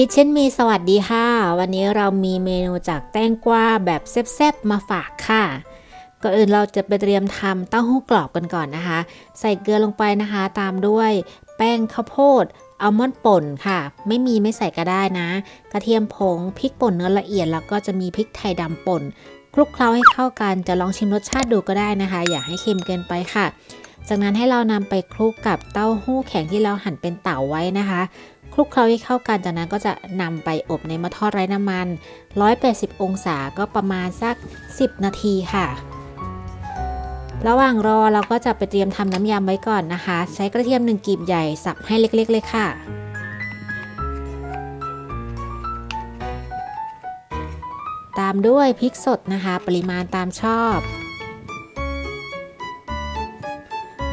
คิดเช่นมีสวัสดีค่ะ วันนี้เรามีเมนูจากแตงกวาแบบแซ่บๆมาฝากค่ะก่อนอื่นเราจะไปเตรียมทำเต้าหู้กรอบกันก่อนนะคะ ใส่เกลือลงไปนะคะ ตามด้วยแป้งข้าวโพดอัลมอนด์ป่นค่ะ ไม่มีไม่ใส่ก็ได้นะ กระเทียมผงพริกป่นเนื้อละเอียดแล้วก็จะมีพริกไทยดำป่นคลุกเคล้าให้เข้ากันจะลองชิมรสชาติดูก็ได้นะคะ อย่าให้เค็มเกินไปค่ะ จากนั้นให้เรานำไปคลุกกับเต้าหู้แข็งที่เราหั่นเป็นเต๋าไว้นะคะ ลุกเคล้าให้เข้ากันจากนั้นก็จะนำไปอบในหม้อทอดไร้น้ำมัน 180 องศาก็ประมาณสัก 10 นาทีค่ะ ระหว่างรอเราก็จะไปเตรียมทำน้ำยำไว้ก่อนนะคะ ใช้กระเทียมหนึ่งกีบใหญ่สับให้เล็กๆ เลยค่ะตามด้วยพริกสดนะคะ ปริมาณตามชอบ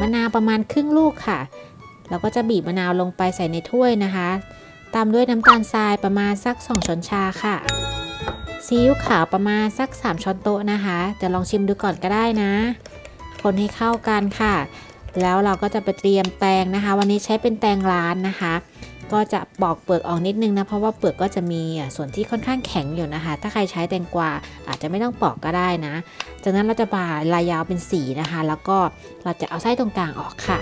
มะนาวประมาณครึ่งลูกค่ะ เราก็จะบีบมะนาวลงไปใส่ในถ้วยนะคะ ตามด้วยน้ำตาลทรายประมาณสัก 2 ช้อนชาค่ะซีอิ๊วขาวประมาณสัก 3 ช้อนโต๊ะนะคะจะลองชิมดูก่อนก็ได้นะ คนให้เข้ากันค่ะ แล้วเราก็จะไปเตรียมแตงนะคะ วันนี้ใช้เป็นแตงร้านนะคะ ก็จะปอกเปลือกออกนิดนึงนะเพราะว่าเปลือกก็จะมีส่วนที่ค่อนข้างแข็งอยู่นะคะ ถ้าใครใช้แตงกวาอาจจะไม่ต้องปอกก็ได้นะ จากนั้นเราจะบาลายยาวเป็นสีนะคะ แล้วก็เราจะเอาไส้ตรงกลางออกค่ะ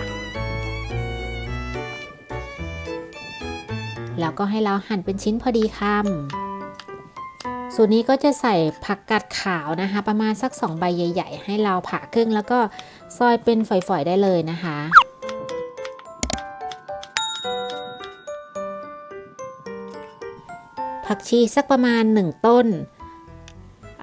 แล้วก็ให้เราหั่นเป็นชิ้นพอดีคำส่วนนี้ก็จะใส่ผักกาดขาวนะคะ ประมาณสัก 2 ใบใหญ่ ๆ ให้เราผ่าครึ่งแล้วก็ซอยเป็นฝอยๆได้เลยนะคะผักชีสักประมาณ 1 ต้น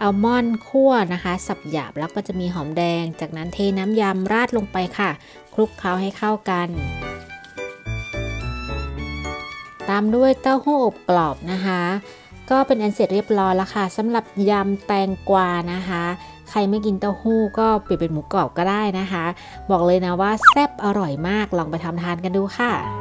อัลมอนด์คั่วนะคะ สับหยาบแล้วก็จะมีหอมแดง จากนั้นเทน้ำยำราดลงไปค่ะ คลุกเคล้าให้เข้ากัน ตามด้วยเต้าหู้อบกรอบนะคะ ก็เป็นอันเสร็จเรียบร้อยแล้วค่ะสำหรับยำแตงกวานะคะ ใครไม่กินเต้าหู้ก็เปลี่ยนเป็นหมูกรอบก็ได้นะคะ บอกเลยนะว่าแซ่บอร่อยมากลองไปทำทานกันดูค่ะ